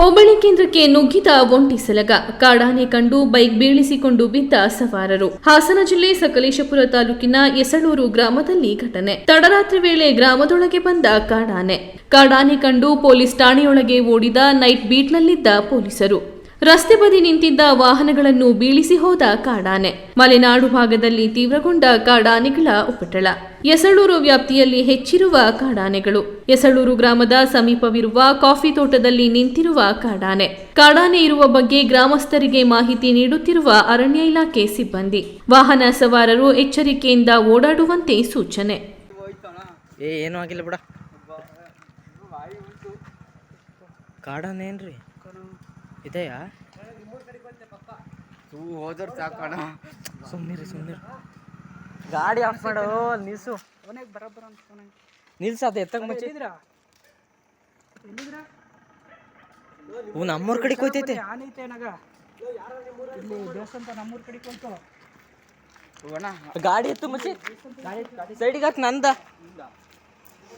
ಹೋಬಳಿ ಕೇಂದ್ರಕ್ಕೆ ನುಗ್ಗಿದ ಒಂಟಿ ಸಲಗ ಕಾಡಾನೆ ಕಂಡು ಬೈಕ್ ಬೀಳಿಸಿಕೊಂಡು ಬಿದ್ದ ಸವಾರರು. ಹಾಸನ ಜಿಲ್ಲೆ ಸಕಲೇಶಪುರ ತಾಲೂಕಿನ ಎಸಳೂರು ಗ್ರಾಮದಲ್ಲಿ ಘಟನೆ. ತಡರಾತ್ರಿ ವೇಳೆ ಗ್ರಾಮದೊಳಗೆ ಬಂದ ಕಾಡಾನೆ. ಕಾಡಾನೆ ಕಂಡು ಪೊಲೀಸ್ ಠಾಣೆಯೊಳಗೆ ಓಡಿದ ನೈಟ್ ಬೀಟ್ನಲ್ಲಿದ್ದ ಪೊಲೀಸರು. ರಸ್ತೆ ಬದಿ ನಿಂತಿದ್ದ ವಾಹನಗಳನ್ನು ಬೀಳಿಸಿ ಹೋದ ಕಾಡಾನೆ. ಮಲೆನಾಡು ಭಾಗದಲ್ಲಿ ತೀವ್ರಗೊಂಡ ಕಾಡಾನೆಗಳ ಉಪಟಳ. ಎಸಳೂರು ವ್ಯಾಪ್ತಿಯಲ್ಲಿ ಹೆಚ್ಚಿರುವ ಕಾಡಾನೆಗಳು. ಎಸಳೂರು ಗ್ರಾಮದ ಸಮೀಪವಿರುವ ಕಾಫಿ ತೋಟದಲ್ಲಿ ನಿಂತಿರುವ ಕಾಡಾನೆ. ಕಾಡಾನೆ ಇರುವ ಬಗ್ಗೆ ಗ್ರಾಮಸ್ಥರಿಗೆ ಮಾಹಿತಿ ನೀಡುತ್ತಿರುವ ಅರಣ್ಯ ಇಲಾಖೆ ಸಿಬ್ಬಂದಿ. ವಾಹನ ಸವಾರರು ಎಚ್ಚರಿಕೆಯಿಂದ ಓಡಾಡುವಂತೆ ಸೂಚನೆ. ಏನೂ ಇದೆಯಾ? ಹೋದ್ರೆ ಸಾಕೋಣ ಸುಮ್ಮನಿರಿ ಸುಮ್ಮನಿರಿ ಗಾಡಿ ಆಫ್ ಮಾಡು ನಿಲ್ಸು. ಅವನಿಗೆ ಬರಬ್ಬರ ಅಂತ ನಿಲ್ಸ ಅದು ಎತ್ತಕ್ಕೆ ಹ್ಞೂ ನಮ್ಮೂರ ಕಡೆಗೆ ಹೋಯ್ತೈತೆ ಆನೈತೆ ಇಲ್ಲಿ ದೇವಸ್ಥಾನ ನಮ್ಮೂರ್ ಕಡೆ ಕೊಂತು ಹೋಗೋಣ ಗಾಡಿ ಎತ್ತು ಮುಚ್ಚಿ ಸೈಡಿಗೆ ಹಾಕ್ ನಂದ.